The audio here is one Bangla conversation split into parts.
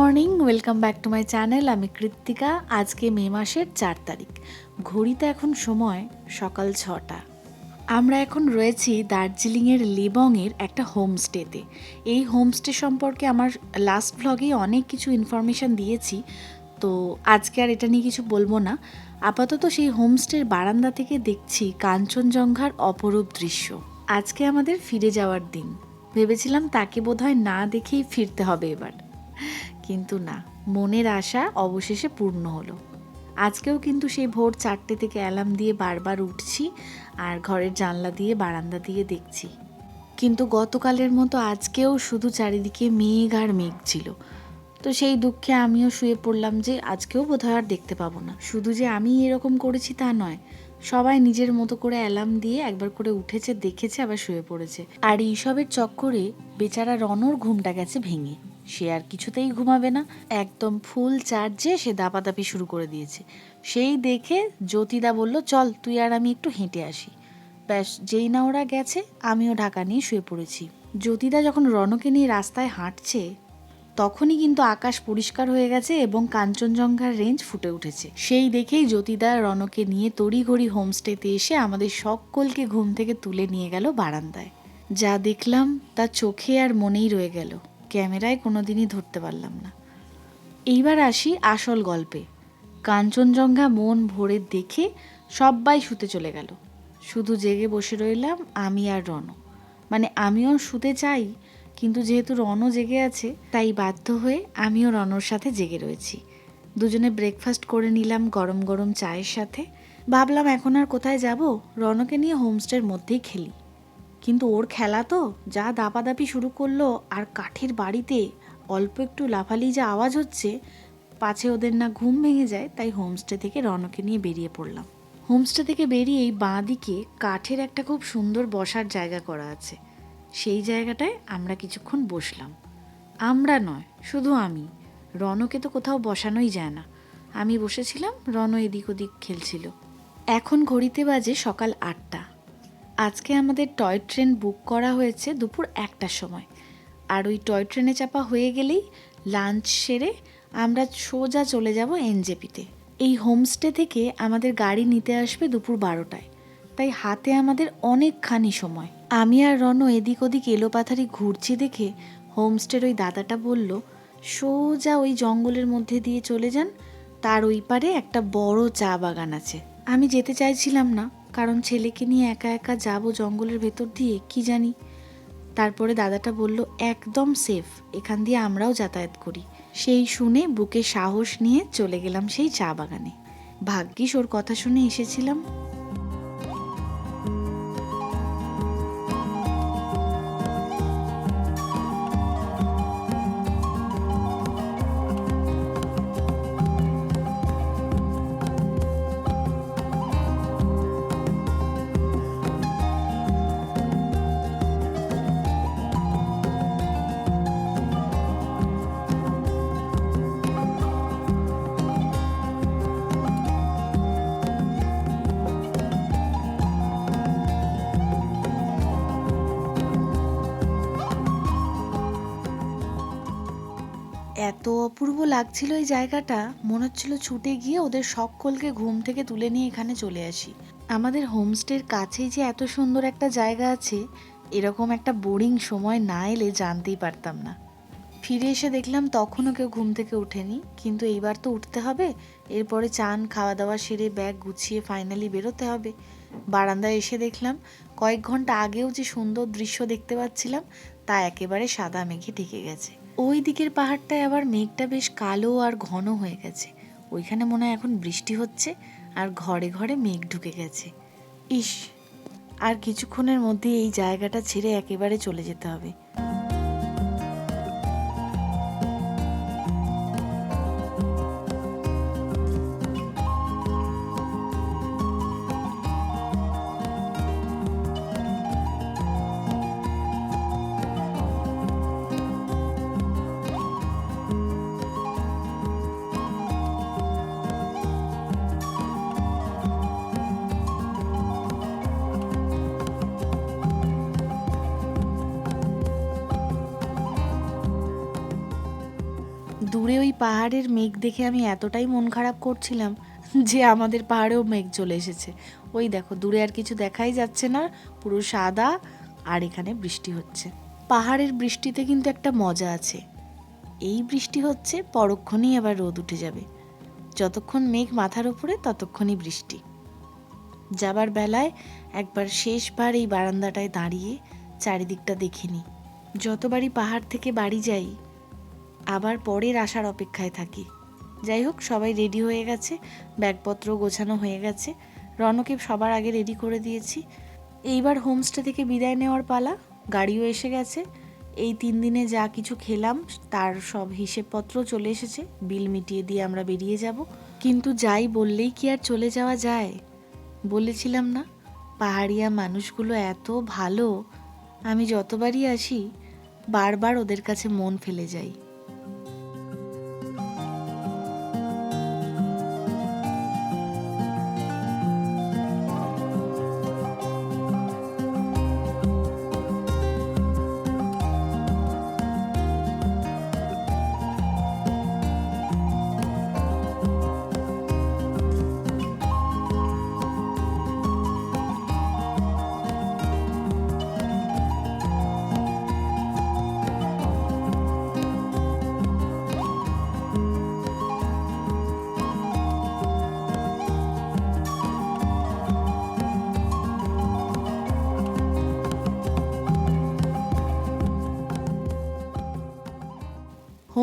Morning, welcome back to my channel, আমি কৃত্তিকা। আজকে মে মাসের চার তারিখ। ঘড়িতে এখন সময় সকাল ছটা। আমরা এখন রয়েছি দার্জিলিংয়ের লিবংয়ের একটা হোমস্টেতে। এই হোমস্টে সম্পর্কে আমার লাস্ট ভ্লগে অনেক কিছু ইনফরমেশান দিয়েছি। তো আজকে আর এটা নিয়ে কিছু বলব না। আপাতত সেই হোমস্টের বারান্দা থেকে দেখছি কাঞ্চনজঙ্ঘার অপরূপ দৃশ্য। আজকে আমাদের ফিরে যাওয়ার দিন। ভেবেছিলাম তাকে বোধহয় না দেখেই ফিরতে হবে এবার। কিন্তু না। মনের আশা অবশেষে পূর্ণ হলো। আজকেও কিন্তু সেই ভোর চারটে থেকে অ্যালার্ম দিয়ে বারবার উঠছি আর ঘরের জানলা দিয়ে, বারান্দা দিয়ে দেখছি। কিন্তু গতকালের মতো আজকেও শুধু চারিদিকে মেঘ আর মেঘ ছিল। তো সেই দুঃখে আমিও শুয়ে পড়লাম যে, আজকেও বোধহয় আর দেখতে পাবো না। শুধু যে আমি এরকম করেছি তা নয় সবাই নিজের মতো করে অ্যালার্ম দিয়ে একবার করে উঠেছে, দেখেছে, আবার শুয়ে পড়েছে। আর এইসবের চক্করে বেচারা রনর ঘুমটা গেছে ভেঙে। সে আর কিছুতেই ঘুমাবে না। একদম ফুল চার্জে সে দাপাদাপি শুরু করে দিয়েছে। সেই দেখে জ্যোতিদা বলল, চল, তুই আর আমি একটু হেঁটে আসি। ব্যাস, যেই না ওরা গেছে, আমিও ঢাকা নিয়ে শুয়ে পড়েছি। জ্যোতিদা যখন রনকে নিয়ে রাস্তায় হাঁটছে তখনই কিন্তু আকাশ পরিষ্কার হয়ে গেছে এবং কাঞ্চনজঙ্ঘার রেঞ্জ ফুটে উঠেছে। সেই দেখেই জ্যোতিদা রনকে নিয়ে তড়িঘড়ি হোমস্টেতে এসে আমাদের সকলকে ঘুম থেকে তুলে নিয়ে গেল বারান্দায়। যা দেখলাম তা চোখে আর মনেই রয়ে গেল। ক্যামেরায় কোনোদিনই ধরতে পারলাম না। এইবার আসি আসল গল্পে। কাঞ্চনজঙ্ঘা মন ভরে দেখে সবাই শুতে চলে গেল। শুধু জেগে বসে রইলাম আমি আর রণ। মানে আমিও শুতে চাই কিন্তু যেহেতু রনও জেগে আছে, তাই বাধ্য হয়ে আমিও রনর সাথে জেগে রয়েছি। দুজনে ব্রেকফাস্ট করে নিলাম গরম গরম চায়ের সাথে। ভাবলাম এখন আর কোথায় যাব? রনকে নিয়ে হোমস্টের মধ্যেই খেলি। কিন্তু ওর খেলা তো, যা দাপাদাপি শুরু করল আর কাঠের বাড়িতে অল্প একটু লাফালি যা আওয়াজ হচ্ছে, পাছে ওদের না ঘুম ভেঙে যায়, তাই হোমস্টে থেকে রনকে নিয়ে বেরিয়ে পড়লাম। হোমস্টে থেকে বেরিয়েই বাঁ দিকে কাঠের একটা খুব সুন্দর বসার জায়গা করা আছে। সেই জায়গাটায় আমরা কিছুক্ষণ বসলাম। আমরা নয়, শুধু আমি। রনকে তো কোথাও বসানোই যায় না। আমি বসেছিলাম রন এদিক ওদিক খেলছিল। এখন ঘড়িতে বাজে সকাল আটটা। আজকে আমাদের টয় ট্রেন বুক করা হয়েছে দুপুর একটার সময়। আর ওই টয় ট্রেনে চাপা হয়ে গেলেই লাঞ্চ সেরে আমরা সোজা চলে যাব এনজেপিতে। এই হোমস্টে থেকে আমাদের গাড়ি নিতে আসবে দুপুর বারোটায়। তাই হাতে আমাদের অনেকখানি সময়। আমি আর রণ এদিক ওদিক এলোপাথারি ঘুরছি দেখে হোমস্টের ওই দাদাটা বলল, সোজা ওই জঙ্গলের মধ্যে দিয়ে চলে যান, তার ওই পারে একটা বড় চা বাগান আছে। আমি যেতে চাইছিলাম না, কারণ ছেলেকে নিয়ে একা একা যাব জঙ্গলের ভেতর দিয়ে, কি জানি। তারপরে দাদাটা বলল, একদম সেফ, এখান দিয়ে আমরাও যাতায়াত করি। সেই শুনে বুকে সাহস নিয়ে চলে গেলাম সেই চা বাগানে। ভাগ্যিস ওর কথা শুনে এসেছিলাম। এত অপূর্ব লাগছিল এই জায়গাটা। মনে হচ্ছিল ছুটে গিয়ে ওদের সকলকে ঘুম থেকে তুলে নিয়ে এখানে চলে আসি। আমাদের হোমস্টের কাছেই যে এত সুন্দর একটা জায়গা আছে, এরকম একটা বোরিং সময় না এলে জানতেই পারতাম না। ফিরে এসে দেখলাম তখনও কেউ ঘুম থেকে ওঠেনি, কিন্তু এইবার তো উঠতে হবে। এরপরে চান খাওয়া দাওয়া সেরে ব্যাগ গুছিয়ে ফাইনালি বেরোতে হবে। বারান্দায় এসে দেখলাম কয়েক ঘণ্টা আগেও যে সুন্দর দৃশ্য দেখতে পাচ্ছিলাম, তা একেবারে সাদা মেঘে ঢেকে গেছে। ওই দিকের পাহাড়টায় আবার মেঘটা বেশ কালো আর ঘন হয়ে গেছে। ওইখানে মনে হয় এখন বৃষ্টি হচ্ছে আর ঘরে ঘরে মেঘ ঢুকে গেছে। ইস, আর কিছুক্ষণের মধ্যে এই জায়গাটা ছেড়ে একেবারে চলে যেতে হবে। পাহাড়ের মেঘ দেখে আমি এতটাই মন খারাপ করছিলাম যে আমাদের পাহাড়েও মেঘ চলে এসেছে। ওই দেখো, দূরে আর কিছু দেখাই যাচ্ছে না, পুরো সাদা আর এখানে বৃষ্টি হচ্ছে। পাহাড়ের বৃষ্টিতে কিন্তু একটা মজা আছে। এই বৃষ্টি হচ্ছে, পরক্ষণেই আবার রোদ উঠে যাবে। যতক্ষণ মেঘ মাথার উপরে, ততক্ষণই বৃষ্টি। যাবার বেলায় একবার শেষবার এই বারান্দাটায় দাঁড়িয়ে চারিদিকটা দেখে নিই। যতবারই পাহাড় থেকে বাড়ি যাই আবার পরের আসার অপেক্ষায় থাকি। যাই হোক, সবাই রেডি হয়ে গেছে, ব্যাগপত্র গোছানো হয়ে গেছে। রনকে সবার আগে রেডি করে দিয়েছি। এইবার হোমস্টে থেকে বিদায় নেওয়ার পালা, গাড়িও এসে গেছে। এই তিন দিনে যা কিছু খেলাম, তার সব হিসেবপত্র চলে এসেছে, বিল মিটিয়ে দিয়ে আমরা বেরিয়ে যাব। কিন্তু যাই বললেই কি আর চলে যাওয়া যায়? বলেছিলাম না, পাহাড়িয়া মানুষগুলো এত ভালো, আমি যতবারই আসি, বারবার ওদের কাছে মন ফেলে যাই।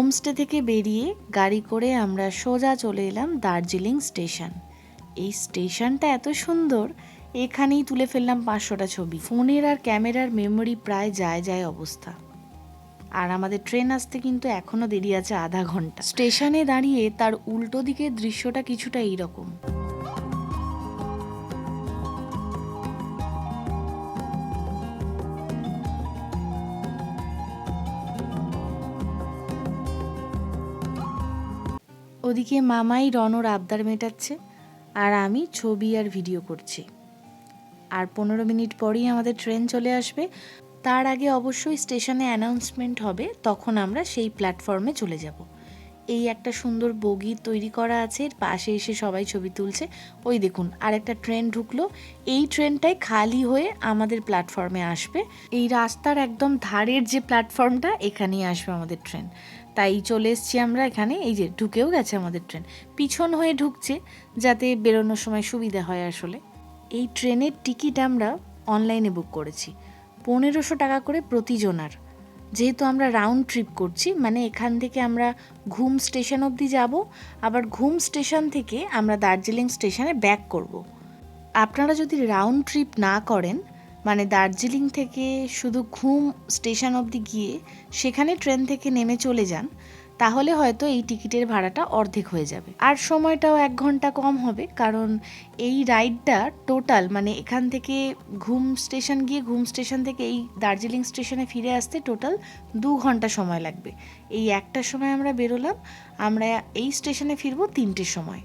হোমস্টে থেকে বেরিয়ে গাড়ি করে আমরা সোজা চলে এলাম দার্জিলিং স্টেশন। এই স্টেশনটা এত সুন্দর, এখানেই তুলে ফেললাম পাঁচশোটা ছবি। ফোনের আর ক্যামেরার মেমোরি প্রায় যায় যায় অবস্থা। আর আমাদের ট্রেন আসতে কিন্তু এখনও দেরি আছে আধা ঘণ্টা। স্টেশনে দাঁড়িয়ে তার উল্টো দিকের দৃশ্যটা কিছুটা এইরকম। ওদিকে মামাই রনর আবদার মেটাচ্ছে আর আমি ছবি আর ভিডিও করছি। আর পনেরো মিনিট পরেই আমাদের ট্রেন চলে আসবে। তার আগে অবশ্যই স্টেশনে অ্যানাউন্সমেন্ট হবে, তখন আমরা সেই প্ল্যাটফর্মে চলে যাব। এই একটা সুন্দর বগি তৈরি করা আছে পাশে এসে সবাই ছবি তুলছে। ওই দেখুন আর একটা ট্রেন ঢুকলো। এই ট্রেনটাই খালি হয়ে আমাদের প্ল্যাটফর্মে আসবে। এই রাস্তার একদম ধারের যে প্ল্যাটফর্মটা, এখানেই আসবে আমাদের ট্রেন। তাই চলে এসেছি আমরা এখানে। এই যে ঢুকেও গেছে আমাদের ট্রেন। পিছন হয়ে ঢুকছে যাতে বেরোনোর সময় সুবিধা হয় আসলে। এই ট্রেনের টিকিট আমরা অনলাইনে বুক করেছি। পনেরোশো টাকা করে প্রতিজনার। যেহেতু আমরা রাউন্ড ট্রিপ করছি মানে এখান থেকে আমরা ঘুম স্টেশন অবধি যাব, আবার ঘুম স্টেশন থেকে আমরা দার্জিলিং স্টেশনে ব্যাক করব। আপনারা যদি রাউন্ড ট্রিপ না করেন মানে দার্জিলিং থেকে শুধু ঘুম স্টেশন অবধি গিয়ে সেখানে ট্রেন থেকে নেমে চলে যান, তাহলে হয়তো এই টিকিটের ভাড়াটা অর্ধেক হয়ে যাবে। আর সময়টাও এক ঘণ্টা কম হবে, কারণ এই রাইডটা টোটাল মানে এখান থেকে ঘুম স্টেশন গিয়ে ঘুম স্টেশন থেকে এই দার্জিলিং স্টেশনে ফিরে আসতে টোটাল দু ঘণ্টা সময় লাগবে। এই একটার সময় আমরা বেরোলাম, আমরা এই স্টেশনে ফিরবো তিনটের সময়।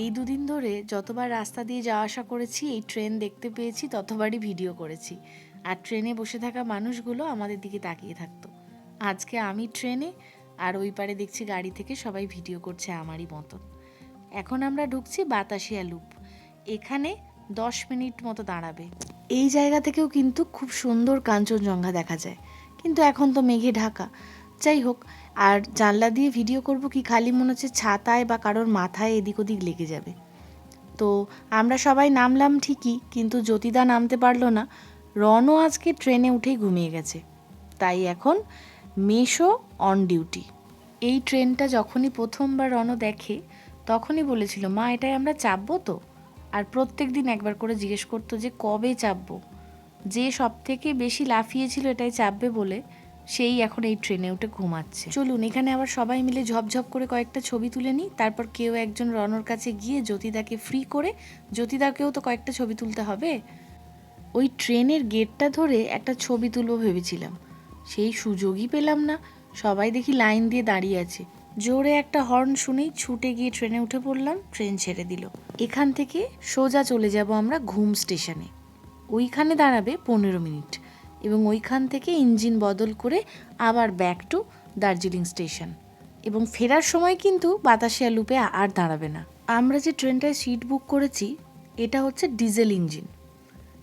এই দুদিন ধরে যতবার রাস্তা দিয়ে যাওয়া আসা করেছি, এই ট্রেন দেখতে পেয়েছি, ততবারই ভিডিও করেছি। আর ট্রেনে বসে থাকা মানুষগুলো আমাদের দিকে তাকিয়ে থাকতো। আজকে আমি ট্রেনে, আর ওই পারে দেখছি গাড়ি থেকে সবাই ভিডিও করছে আমারই মতন এখন আমরা ঢুকছি বাতাসিয়া লুপ। এখানে দশ মিনিট মতো দাঁড়াবে। এই জায়গা থেকেও কিন্তু খুব সুন্দর কাঞ্চনজঙ্ঘা দেখা যায়। কিন্তু এখন তো মেঘে ঢাকা। যাই হোক, আর জানলা দিয়ে ভিডিও করব কি খালি মনে হচ্ছে ছাতায় বা কারোর মাথায় এদিক ওদিক লেগে যাবে। তো আমরা সবাই নামলাম ঠিকই, কিন্তু জ্যোতিদা নামতে পারল না। রনও আজকে ট্রেনে উঠেই ঘুমিয়ে গেছে। তাই এখন মেশো অন ডিউটি এই ট্রেনটা যখনই প্রথমবার রণ দেখে, তখনই বলেছিল, মা এটাই আমরা চাপবো তো? আর প্রত্যেক দিন একবার করে জিজ্ঞেস করতো যে, কবে চাপবো? যে সব থেকে বেশি লাফিয়েছিল এটাই চাপবে বলে সেই এখন এই ট্রেনে উঠে ঘুমাচ্ছে। চলুন, এখানে আবার সবাই মিলে ঝপঝপ করে কয়েকটা ছবি তুলে নিই। তারপর কেউ একজন রনর কাছে গিয়ে জ্যোতিদাকে ফ্রি করে, জ্যোতিদাকেও তো কয়েকটা ছবি তুলতে হবে। ওই ট্রেনের গেটটা ধরে একটা ছবি তুলবো ভেবেছিলাম। সেই সুযোগই পেলাম না। সবাই দেখি লাইন দিয়ে দাঁড়িয়ে আছে। জোরে একটা হর্ন শুনেই ছুটে গিয়ে ট্রেনে উঠে পড়লাম ট্রেন ছেড়ে দিল। এখান থেকে সোজা চলে যাব আমরা ঘুম স্টেশনে ওইখানে দাঁড়াবে পনেরো মিনিট। এবং ওইখান থেকে ইঞ্জিন বদল করে আবার ব্যাক টু দার্জিলিং স্টেশন। এবং ফেরার সময় কিন্তু বাতাসিয়া লুপে আর দাঁড়াবে না। আমরা যে ট্রেনটায় সিট বুক করেছি, এটা হচ্ছে ডিজেল ইঞ্জিন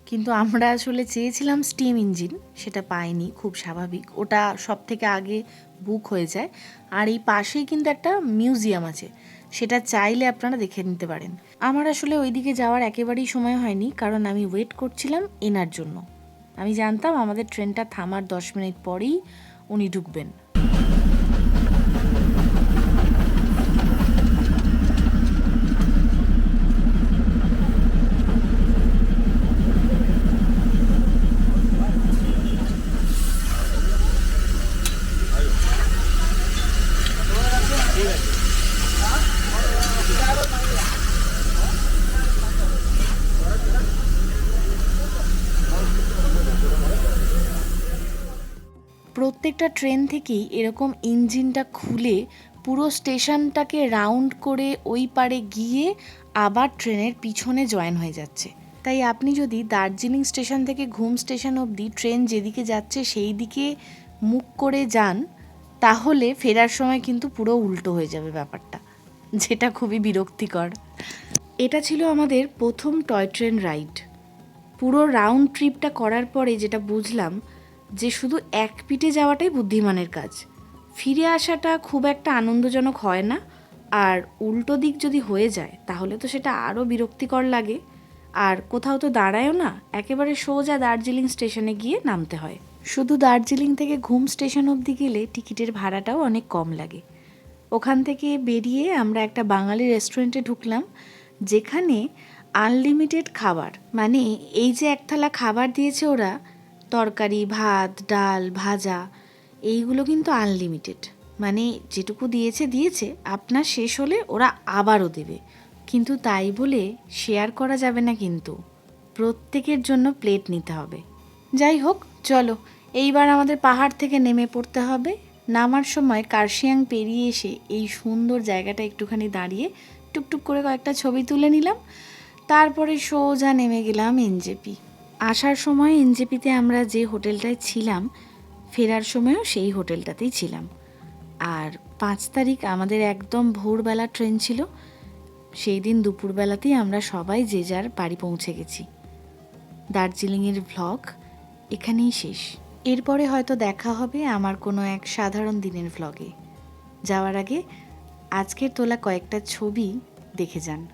কিন্তু আমরা আসলে চেয়েছিলাম স্টিম ইঞ্জিন সেটা পাইনি, খুব স্বাভাবিক। ওটা সব থেকে আগে বুক হয়ে যায়। আর এই পাশেই কিন্তু একটা মিউজিয়াম আছে। সেটা চাইলে আপনারা দেখে নিতে পারেন। আমার আসলে ওইদিকে যাওয়ার একেবারেই সময় হয়নি, কারণ আমি ওয়েট করছিলাম এনার জন্য। আমি জানতাম আমাদের ট্রেনটা থামার দশ মিনিট পরেই উনি ঢুকবেন। প্রত্যেকটা ট্রেন থেকেই এরকম ইঞ্জিনটা খুলে পুরো স্টেশনটাকে রাউন্ড করে ওই পারে গিয়ে আবার ট্রেনের পিছনে জয়েন হয়ে যাচ্ছে। তাই আপনি যদি দার্জিলিং স্টেশন থেকে ঘুম স্টেশন অবধি ট্রেন যেদিকে যাচ্ছে সেই দিকে মুখ করে যান, তাহলে ফেরার সময় কিন্তু পুরো উল্টো হয়ে যাবে ব্যাপারটা, যেটা খুবই বিরক্তিকর। এটা ছিল আমাদের প্রথম টয় ট্রেন রাইড। পুরো রাউন্ড ট্রিপটা করার পরে যেটা বুঝলাম যে শুধু এক পিঠে যাওয়াটাই বুদ্ধিমানের কাজ। ফিরে আসাটা খুব একটা আনন্দজনক হয় না, আর উল্টো দিক যদি হয়ে যায়, তাহলে তো সেটা আরও বিরক্তিকর লাগে। আর কোথাও তো দাঁড়ায়ও না, একেবারে সোজা দার্জিলিং স্টেশনে গিয়ে নামতে হয়। শুধু দার্জিলিং থেকে ঘুম স্টেশন অবধি গেলে টিকিটের ভাড়াটাও অনেক কম লাগে। ওখান থেকে বেরিয়ে আমরা একটা বাঙালি রেস্টুরেন্টে ঢুকলাম, যেখানে আনলিমিটেড খাবার মানে এই যে এক থালা খাবার দিয়েছে ওরা তরকারি, ভাত, ডাল, ভাজা, এইগুলো কিন্তু আনলিমিটেড মানে যেটুকু দিয়েছে দিয়েছে, আপনার শেষ হলে ওরা আবারও দেবে। কিন্তু তাই বলে শেয়ার করা যাবে না কিন্তু। প্রত্যেকের জন্য প্লেট নিতে হবে। যাই হোক, চলো, এইবার আমাদের পাহাড় থেকে নেমে পড়তে হবে। নামার সময় কার্শিয়াং পেরিয়ে এসে এই সুন্দর জায়গাটা একটুখানি দাঁড়িয়ে টুকটুক করে কয়েকটা ছবি তুলে নিলাম। তারপরে সোজা নেমে গেলাম এনজেপি। আসার সময় এনজেপিতে আমরা যে হোটেলটায় ছিলাম, ফেরার সময়ও সেই হোটেলটাতেই ছিলাম। আর পাঁচ তারিখ আমাদের একদম ভোরবেলা ট্রেন ছিল, সেই দিন দুপুরবেলাতেই আমরা সবাই যে যার বাড়ি পৌঁছে গেছি। দার্জিলিংয়ের ভ্লগ এখানেই শেষ। এরপরে হয়তো দেখা হবে আমার কোনো এক সাধারণ দিনের ভ্লগে যাওয়ার আগে আজকের তোলা কয়েকটা ছবি দেখে যান।